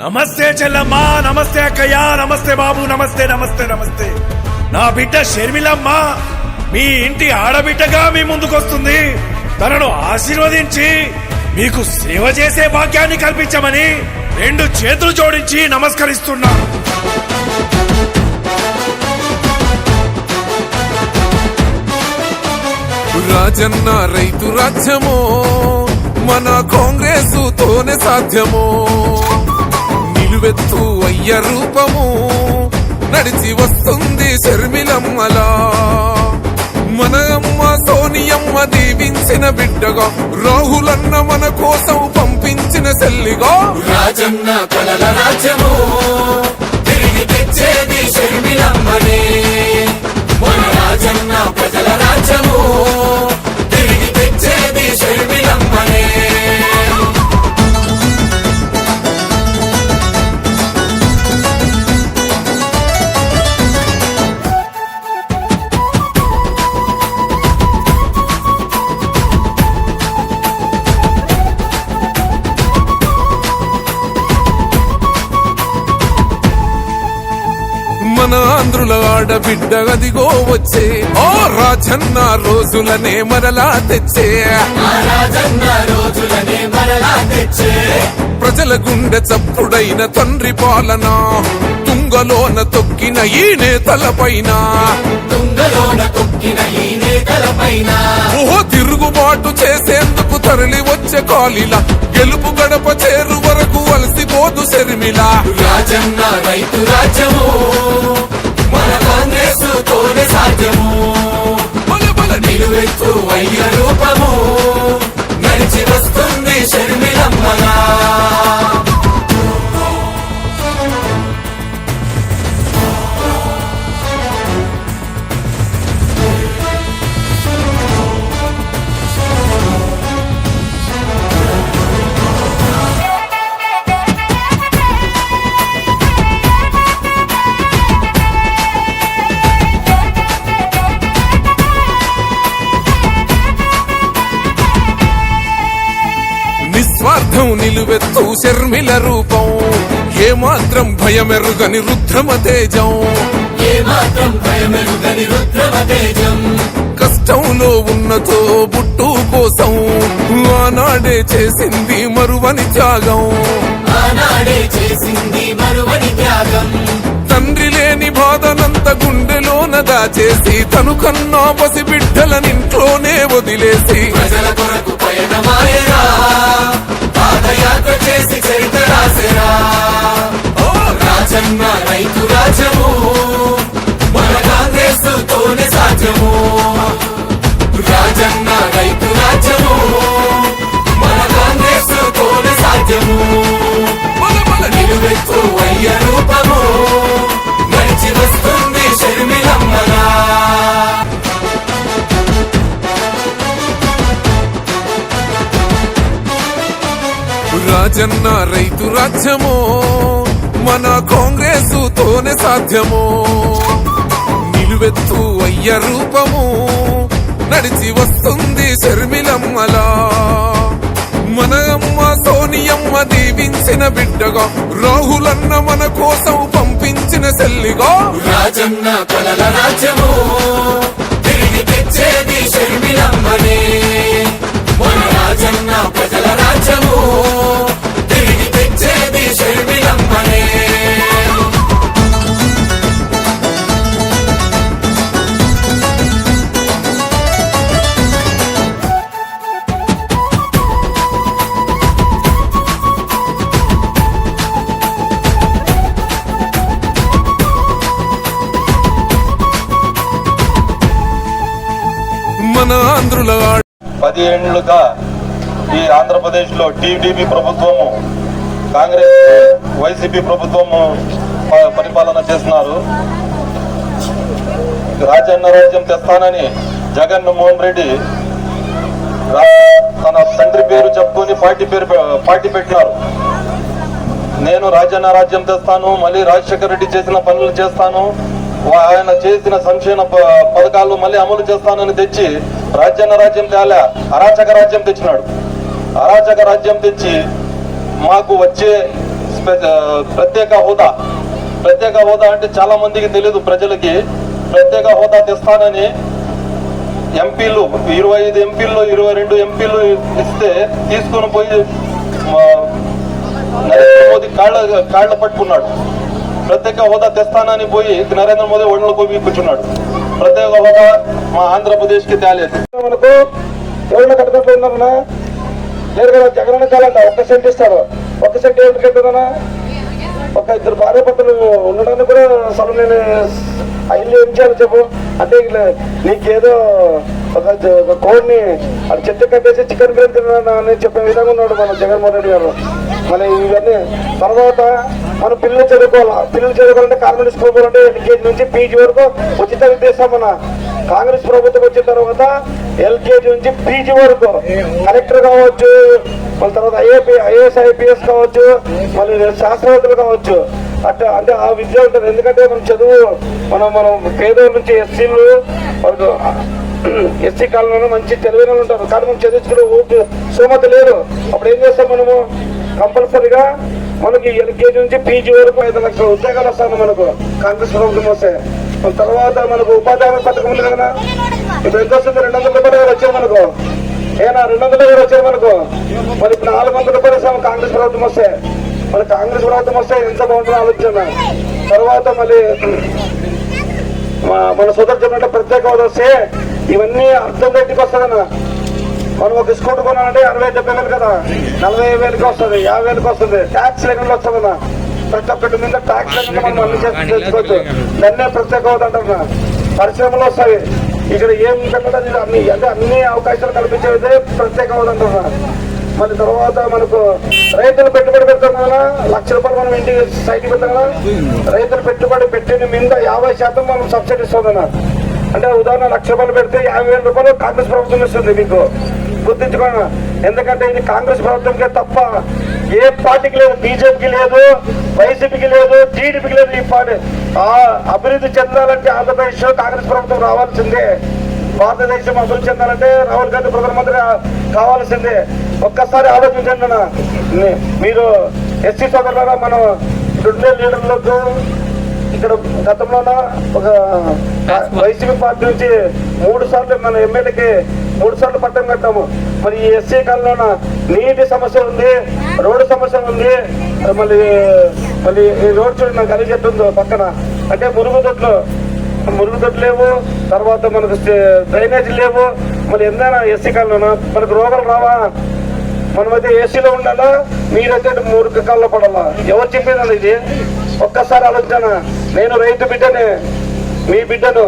నమస్తే చెల్లమ్మా నమస్తే అక్కయ్య నమస్తే బాబు నమస్తే నమస్తే నమస్తే. నా బిడ్డ షర్మిలమ్మ మీ ఇంటి ఆడబిడ్డగా మీ ముందుకొస్తుంది. తనను ఆశీర్వదించి మీకు సేవ చేసే భాగ్యాన్ని కల్పించమని రెండు చేతులు జోడించి నమస్కరిస్తున్నా. రాజన్న రైతు రాజ్యమో మన కాంగ్రెస్ తోనే సాధ్యమో. నిలువెత్తు అయ్య రూపము. నడిచి వస్తుంది శర్మిలమ్మలా. మన అమ్మ సోనియమ్మ దీవించిన బిడ్డగా రాహులన్న మన కోసం పంపించిన సెల్లిగా రాజన్న కలల రాజ్యము. తిరిగి తెచ్చేది షర్మిలమ్మనే ఆంధ్రుల ఆడబిడ్డ అదిగో వచ్చే. ఓ రాజన్న రోజులనే మరలా తెచ్చే. ఆ తెచ్చే ప్రజల గుండె చప్పుడైన తండ్రి పాలన. తుంగలోన తొక్కిన ఈ నేతలపైన తుంగలోన తొక్కిన ఈ ఓహో తిరుగుబాటు చేసేందుకు తరలి వచ్చే కాలిల. గెలుపు గడప చేరు వరకు అలసిపోదు శర్మిల. రాజన్న రైతు రాజము నిలువెత్తు శర్మిల రూపం. ఏ మాత్రం భయమెరుగని రుద్రమ తేజం. కష్టంలో ఉన్నతో బుట్టు కోసం ఆనాడే చేసింది మరువని త్యాగం. ఆనాడే చేసింది మరువని త్యాగం. తండ్రి లేని బాధనంత గుండెలోన దాచేసి తను కన్నా పసి బిడ్డలనింట్లోనే వదిలేసి తోనే రాజన్న రైతు రాజ్యము మన కాంగ్రెస్ కోన సాధ్యము నిలువెత్తు అయ్య రూపము నడిచి వస్తుంది షర్మిలమ్మగా రాజన్న రైతు రాజ్యము మన కాంగ్రెస్ తోనే సాధ్యము. నిలువెత్తు అయ్య రూపము. నడిచి వస్తుంది శర్మిలమ్మలా. మన అమ్మ సోనియమ్మ దీవించిన బిడ్డగా. రాహులన్న మన కోసం పంపించిన సెల్లిగా రాజన్న కలల రాజ్యము. తిరిగి తెచ్చేది శర్మిలమ్మనే. మన రాజన్న ప్రజల రాజ్యము. పది ఏళ్ళుగా ఈ ఆంధ్రప్రదేశ్లో టీడీపీ ప్రభుత్వము కాంగ్రెస్ వైసీపీ ప్రభుత్వము ప- పరిపాలన చేస్తున్నారు. రాజన్న రాజ్యం తెస్తానని జగన్ మోహన్ రెడ్డి రా- తన తండ్రి పేరు చెప్పుకొని పార్టీ పేరు పార్టీ పెట్టినారు. నేను రాజన్న రాజ్యం తెస్తాను మళ్ళీ రాజశేఖర రెడ్డి చేసిన పనులు చేస్తాను. ఆయన చేసిన సంక్షేమ ప- పథకాలు మళ్ళీ అమలు చేస్తానని తెచ్చి రాజ్యాన్న రాజ్యం తేలే అరాచక రాజ్యం తెచ్చినాడు. అరాచక రాజ్యం తెచ్చి మాకు వచ్చే ప్రత్యేక హోదా. ప్రత్యేక హోదా అంటే చాలా మందికి తెలియదు ప్రజలకి. ప్రత్యేక హోదా తెస్తానని ఎంపీలు ఇరవై ఐదు ఎంపీల్లో ఇరవై రెండు ఎంపీలు ఇస్తే తీసుకొని పోయి నరేంద్ర మోదీ కాళ్ళ కాళ్ళ పట్టుకున్నాడు. ప్రత్యేక హోదా తెస్తానని పోయి నరేంద్ర మోదీ ఒళ్ళకు పోయి కూర్చున్నాడు ప్రత్యేక హోదా మా ఆంధ్రప్రదేశ్కి తేలేదు. మనకు ఎవరైనా కట్టుకుంటూ ఉన్నారన్నా లేదు కదా జగన్ కాలంట ఒక్క సెంట్ ఇస్తారు ఒక్క సెంట్ ఏమిటి కట్టదనా ఒక ఇద్దరు భార్య భర్తలు ఉండడానికి కూడా అసలు నేను ఆ ఇల్లు ఏం చేయాలి చెప్పు. అంటే నీకేదో ఒక ఒక కోడిని అది చెట్టు కట్టేసి చికెన్ బిర్యానీ తిన్నాను అని చెప్పే విధంగా ఉన్నాడు మన జగన్మోహన్ రెడ్డి గారు. మన ఇవన్నీ తర్వాత మన పిల్లలు చదువుకోవాలా? పిల్లలు చదువుకోవాలంటే కాన్వెంట్ స్కూల్ పోవాలంటే ఎల్కేజీ నుంచి పీజీ వరకు ఉచిత విద్యస్తాం మన కాంగ్రెస్ ప్రభుత్వం వచ్చిన తర్వాత ఎల్కేజీ నుంచి పీజీ వరకు. కలెక్టర్ కావచ్చు మళ్ళీ తర్వాత ఐఏపీ ఐఏఎస్ ఐపీఎస్ కావచ్చు మళ్ళీ శాస్త్రవేత్తలు కావచ్చు. అంటే అంటే ఆ విద్య ఉంటుంది. ఎందుకంటే మనం చదువు మనం మనం పేదోళ్ళ నుంచి ఎస్సీలు వాళ్ళు ఎస్సీ కాలంలో మంచి తెలివైన ఉంటారు. కానీ మనం చదివించుకునే ఊపి సోమత లేదు. అప్పుడు ఏం చేస్తాం మనము? కంపల్సరిగా మనకి ఎల్కేజీ నుంచి పీజీ వరకు ఐదు లక్షల ఉద్యోగాలు వస్తాను మనకు. కాంగ్రెస్ ప్రభుత్వం వస్తే. తర్వాత మనకు ఉపాధ్యాయ పథకం ఉంది కదా. ఇప్పుడు ఎంత వస్తుంది? రెండు వందల రూపాయలు వచ్చాయి మనకు. ఏనా? రెండు వందల కూడా వచ్చాయి మనకు. మరి ఇప్పుడు నాలుగు వందల రూపాయలు ఇస్తాము కాంగ్రెస్ ప్రభుత్వం వస్తే. మరి కాంగ్రెస్ ప్రభుత్వం వస్తే ఎంత బాగుంటుందో ఆలోచన. తర్వాత మళ్ళీ మన సోదరు చెప్పినట్టు ప్రత్యేక హోదా వస్తే ఇవన్నీ అర్థం గట్టికి వస్తుందన్న మనం ఒక స్కూటర్ కొనాలంటే అరవై డెబ్బై వేలు కదా? నలభై వేలకి వస్తుంది యాభై వేలకి వస్తుంది. ట్యాక్స్ లేకుండా వస్తుందన్న ప్రతి ఒక్కటి మీద ట్యాక్స్ లేకుండా మనం అన్ని చేసి తెచ్చుకోవచ్చు దాన్నే ప్రత్యేక హోదా పరిశ్రమలు వస్తాయి. ఇక్కడ ఏం పెట్టడం అన్ని అంటే అన్ని అవకాశాలు కల్పించేదే ప్రత్యేక హోదా అంటున్నా. మళ్ళీ తర్వాత మనకు రైతులు పెట్టుబడి పెడతాం కదా లక్ష రూపాయలు మనం ఇంటికి సైట్ పెడతాం కదా రైతులు పెట్టుబడి పెట్టిన మీద యాభై శాతం మనం సబ్సిడీ ఇస్తుంది అంటే ఉదాహరణ లక్ష రూపాయలు పెడితే యాభై వేల రూపాయలు కాంగ్రెస్ ప్రభుత్వం ఇస్తుంది మీకు. గుర్తించుకోండి. ఎందుకంటే ఇది కాంగ్రెస్ ప్రభుత్వంకే తప్ప ఏ పార్టీకి లేదు బీజేపీకి లేదు వైసీపీకి లేదు టీడీపీకి లేదు ఈ పార్టీ. ఆ అభివృద్ధి చెందాలంటే ఆంధ్రప్రదేశ్ కాంగ్రెస్ ప్రభుత్వం రావాల్సిందే. భారతదేశం అభివృద్ధి చెందాలంటే రాహుల్ గాంధీ ప్రధానమంత్రి కావాల్సిందే. ఒక్కసారి ఆలోచించండి మీరు ఎస్సీ సోదరులారా మనం ఇక్కడుండే లీడర్లకు ఇక్కడ గతంలోన ఒక వైసీపీ పార్టీ నుంచి మూడు సార్లు మన ఎమ్మెల్యేకి మూడు సార్లు పట్టం కట్టాము. మరి ఈ ఎస్సీ కాలంలోన నీటి సమస్య ఉంది రోడ్డు సమస్య ఉంది. మళ్ళీ మళ్ళీ ఈ రోడ్ చూడండి నాకు కలిగి చెట్టుందో పక్కన. అంటే మురుగుదొడ్లు మురుగుదొడ్లు లేవు. తర్వాత మనకు డ్రైనేజ్ లేవు. మళ్ళీ ఎందైనా ఎస్సీ కాలంలోన మనకు రోగాలు రావా? మనమైతే ఏసీలో ఉండాలా? మీరైతే మూడు కాల్లో పడాలా? ఎవరు చెప్పేది ఇది ఒక్కసారి ఆలోచన నేను రైతు బిడ్డనే మీ బిడ్డను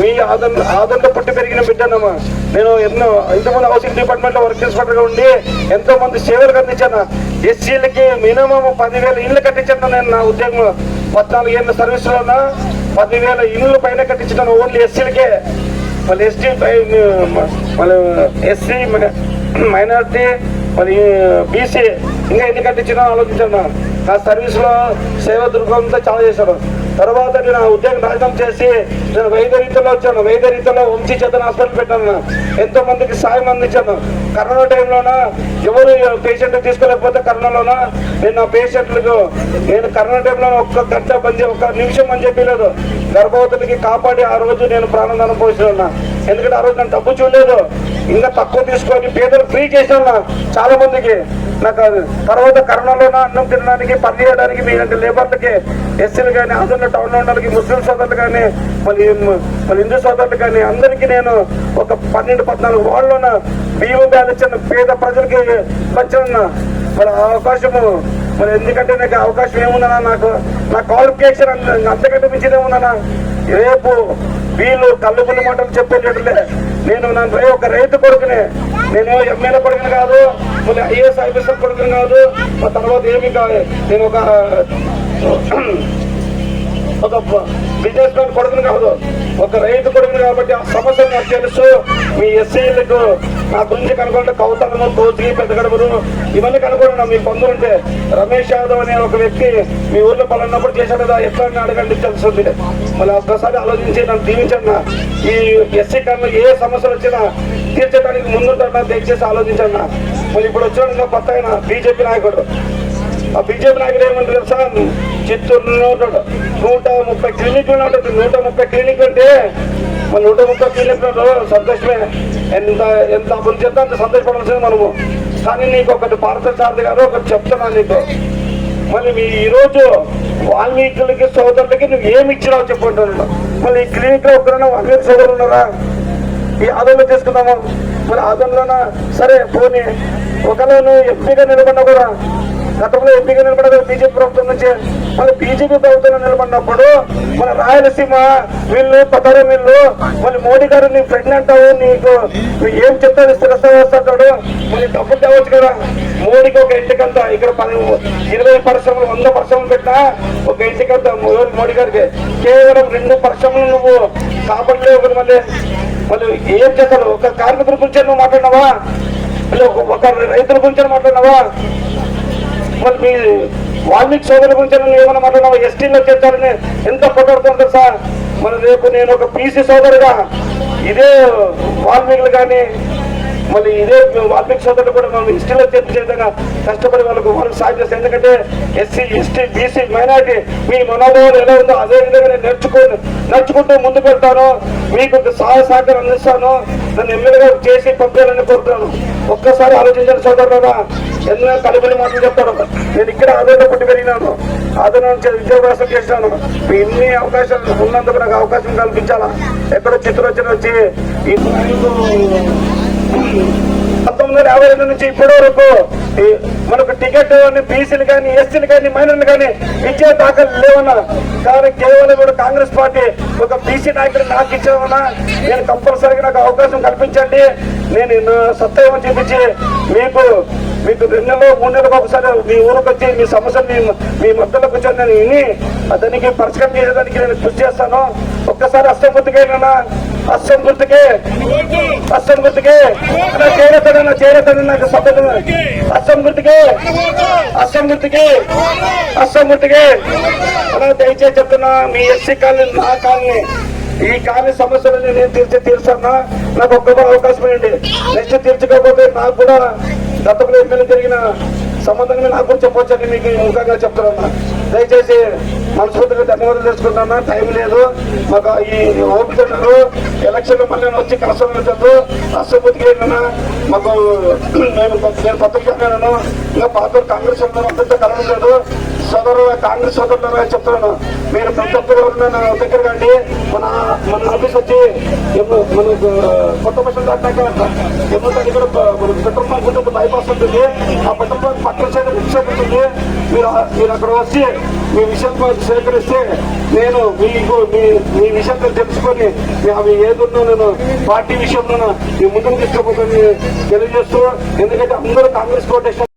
మీ ఆదరణ ఆదరణ పుట్టి పెరిగిన బిడ్డనమ్మా. నేను ఎన్నో ఇంతమంది హౌసింగ్ డిపార్ట్మెంట్లో వర్క్ ఇన్స్పెక్టర్గా ఉండి ఎంతో మంది సేవలు అందించాను. ఎస్సీలకి మినిమం పదివేల ఇళ్ళు కట్టించాను నేను నా ఉద్యోగంలో. పద్నాలుగు ఏళ్ళ సర్వీస్ లోన పదివేల ఇళ్ళు పైన కట్టించాను ఓన్లీ ఎస్సీలకే. మళ్ళీ ఎస్టీ మళ్ళీ ఎస్సీ మైనారిటీ మరి బీసీ ఇంకా ఎన్ని కట్టించినా ఆలోచించాను. నా సర్వీస్లో సేవ దుర్గంతో చాలా చేశాడు తర్వాత నేను ఆ ఉద్యోగం నాశనం చేసి నేను వైద్య రీతిలో వచ్చాను. వైద్య వంశీ చేతన హాస్పిటల్ పెట్టాను. ఎంతో మందికి సాయం అందించాను. కరోనా టైంలోన ఎవరు పేషెంట్ తీసుకోలేకపోతే కరోనాలోన నేను నా పేషెంట్లకు నేను కరోనా టైంలో ఒక్క గంట పని ఒక్క నిమిషం అని చెప్పలేదు. గర్భవతులకి కాపాడి ఆ రోజు నేను ప్రాణం పోసిన. ఎందుకంటే ఆ రోజు నేను డబ్బు చూడలేదు. ఇంకా తక్కువ తీసుకొని పేదలు ఫ్రీ చేసిన చాలా మందికి. నాకు తర్వాత కరోనాలో అన్నం తినడానికి పని చేయడానికి మీలాంటి లేబర్లకి ఎస్సీలు కానీ ఆంధ్రలో టౌన్లో ఉండాలి ముస్లిం సోదరులు కానీ మళ్ళీ మళ్ళీ హిందూ సోదరులు కానీ అందరికీ నేను ఒక పన్నెండు పద్నాలుగు వాళ్ళలోన బియ్యం బ్యాగ్ పేద ప్రజలకి వచ్చిన మరి అవకాశము. మరి ఎందుకంటే నాకు అవకాశం ఏముందన్నా నాకు నా క్వాలిఫికేషన్ అంతకంటే మించిన ఉందన్నా రేపు వీళ్ళు కళ్ళు మాటలు చెప్పేటట్లే. నేను నన్ను ఒక రైతు కొడుకునే. నేను ఎమ్మెల్యే కొడుకుని కాదు మళ్ళీ ఐఏఎస్ ఆఫీసర్ కొడుకుని కాదు తర్వాత ఏమి కాదు. నేను ఒక ఒక బిజినెస్ మ్యాన్ కొడుకుని కాదు ఒక రైతు కొడుకును కాబట్టి ఆ సమస్య నాకు తెలుసు. మీ ఎస్సీలకు నా గురించి కనుగొంటే కౌతలము కోతి పెద్దగడపరు ఇవన్నీ కనుగొన్నా మీ పొందుంటే రమేష్ యాదవ్ అనే ఒక వ్యక్తి మీ ఊర్లో పలన్నప్పుడు చేశాడు కదా ఎట్లా అడగండి తెలుస్తుంది మళ్ళీ ఒక్కసారి ఆలోచించి నన్ను దీవించన్నా ఈ ఎస్సీ కన్నా ఏ సమస్యలు వచ్చినా తీర్చడానికి ముందుంటా దయచేసి ఆలోచించన్నా మళ్ళీ ఇప్పుడు వచ్చాడు కొత్త ఆయన బీజేపీ నాయకుడు. ఆ బీజేపీ నాయకుడు ఏమంటారు తెలుసా? చిత్తూరు నూట నూట ముప్పై క్లినిక్లు ఉంటుంది నూట ముప్పై క్లినిక్ అంటే మన నూట ముప్పై క్లినిక్లలో సంతోషమే. ఎంత ఎంత అభివృద్ధి చెప్తా అంత సంతోషపడాల్సింది మనము. కానీ నీకు ఒకటి భారత సారథి గారు ఒకటి చెప్తున్నాను నీకు. మళ్ళీ మీ ఈరోజు వాల్మీకులకి సోదరులకి నువ్వు ఏమి ఇచ్చినావు చెప్పుకుంటున్నాడు మళ్ళీ ఈ క్లినిక్ ఒకరైనా వాల్మీకి సోదరులు ఉన్నారా? ఈ ఆదంలో తీసుకుందాము? మరి ఆదంలోనా సరే పోనీ. ఒకవేళ నువ్వు ఎంపీగా నిలబడినా కూడా గతంలో ఎంపీగా నిలబడదు బీజేపీ ప్రభుత్వం నుంచి. మళ్ళీ బీజేపీ ప్రభుత్వంలో నిలబడినప్పుడు మన రాయలసీమ వీళ్ళు పతారం వీళ్ళు మళ్ళీ మోడీ గారు నీ ఫ్రెండ్ అంటావు నీకు నువ్వు ఏం చెప్తాను స్థిరస్థ వేస్తాడు మళ్ళీ డబ్బులు తేవచ్చు కదా. మోడీకి ఒక ఇంటికంత ఇక్కడ పది ఇరవై పరిశ్రమలు వంద పరిశ్రమలు పెట్టినా ఒక ఇంటికంత మోడీ గారికి. కేవలం రెండు పరిశ్రమలు నువ్వు కాపాడలేవు మళ్ళీ. మళ్ళీ ఏం చేస్తారు ఒక కార్మికుల గురించి నువ్వు మాట్లాడినావా? మళ్ళీ ఒక రైతుల గురించి మాట్లాడినావా? మరి మీ వాల్మీకి సోదరుల గురించి నువ్వు ఏమైనా మాట్లాడినావా? ఎస్టీలో చేర్చాలని ఎంత కొట్లాడుతుంటారు సార్ మరి రేపు నేను ఒక పీసీ సోదరుగా ఇదే వాల్మీకులు కానీ మళ్ళీ ఇదే వాల్మీకి సోదరులు కూడా మనం హిస్టరీలో చర్చ విధంగా కష్టపడి వాళ్ళకు వాళ్ళకి సాయం చేస్తాం. ఎందుకంటే ఎస్సీ ఎస్టీ బీసీ మైనార్టీ మీ మనోభావాలు ఎలా ఉందో అదే విధంగా నేను నేర్చుకుని నడుచుకుంటూ ముందుకు వెళ్తాను. మీకు సహాయ సహకారం అందిస్తాను. నన్ను ఎమ్మెల్యేగా చేసి పంపాలని కోరుతున్నాను. ఒక్కసారి ఆలోచించండి సోదరులారా. ఎన్నో కలిపిన మాటలు చెప్తాను. నేను ఇక్కడ ఆదరణ పుట్టి పెరిగినాను. ఆదరణ నుంచి విద్యాభ్యాసం చేశాను. ఇన్ని అవకాశాలు ఉన్నందుకు నాకు అవకాశం కల్పించాలా? ఎక్కడో చిత్రరచన వచ్చి ఈ పంతొమ్మిది వందల యాభై రెండు నుంచి ఇప్పటి వరకు ఈ మనకు టికెట్ బీసీలు కానీ ఎస్సీలు కానీ మైనర్లు కానీ ఇచ్చే దాఖలు లేవన్నా. కానీ కేవలం కూడా కాంగ్రెస్ పార్టీ ఒక బీసీ నాయకుడు నాకు ఇచ్చామన్నా నేను కంపల్సరీగా నాకు అవకాశం కల్పించండి. నేను నా సత్యం చూపించి మీకు మీకు రెండు నెలలు మూడు నెలలకు ఒకసారి మీ ఊరికి వచ్చి మీ సమస్యలు మీ మీ మధ్యలో కూర్చొని నేను విని దానికి పరిష్కారం చేసేదానికి నేను కృషి చేస్తాను. ఒక్కసారి అస్సం గుర్తుకేనా అస్సం గుర్తుకే అస్సం గుర్తుకే నా చేరతాను నా నాకు సభ్యత అస్సం గుర్తుకే అస్సం గుర్తుకే అస్సం గుర్తుకే అలా దయచేసి చెప్తున్నా మీ ఎస్సీ కాలనీ నా కాలనీ ఈ కాలనీ సమస్యలు నేను తీర్చి తీరుస్తానా నాకు ఒక్క అవకాశం ఇవ్వండి. నెక్స్ట్ తీర్చకపోతే నాకు కూడా గతంలో ఎమ్మెల్యే జరిగిన సంబంధంగా నాకు కూడా చెప్పొచ్చని మీకు ముఖంగా చెప్తున్నా దయచేసి మనస్ఫూర్తిగా ధన్యవాదాలు తెలుసుకుంటున్నా టైం లేదు. మాకు ఈ ఓపిక ఎలక్షన్లు ఎలక్షన్ మళ్ళీ వచ్చి కష్టం లేదు అసంపూర్తిగా ఏంటన్నా మాకు నేను నేను పత్రికను ఇంకా పాత కాంగ్రెస్ ఉన్నాను అంత లేదు సోదరు కాంగ్రెస్ సోదరులు చెప్తున్నాను. మీరు ప్రతి ఒక్కరు నా దగ్గర రండి. మన మన ఆఫీస్ వచ్చి మన కొత్త బస్సు దాటాక ఎన్నో ఇక్కడ మన పెట్రోల్ పంప్ ఉంటుంది బైపాస్ ఉంటుంది. ఆ పెట్రోల్ పంప్ పక్కన సైడ్ ఉంటుంది. మీరు మీరు అక్కడ వచ్చి మీ విషయం సేకరిస్తే నేను మీకు మీ మీ విషయం తెలుసుకొని అవి ఏదున్నా నేను పార్టీ విషయంలో మీ ముందుకు తీసుకుపోతాను తెలియజేస్తూ ఎందుకంటే అందరూ కాంగ్రెస్ కోటేషన్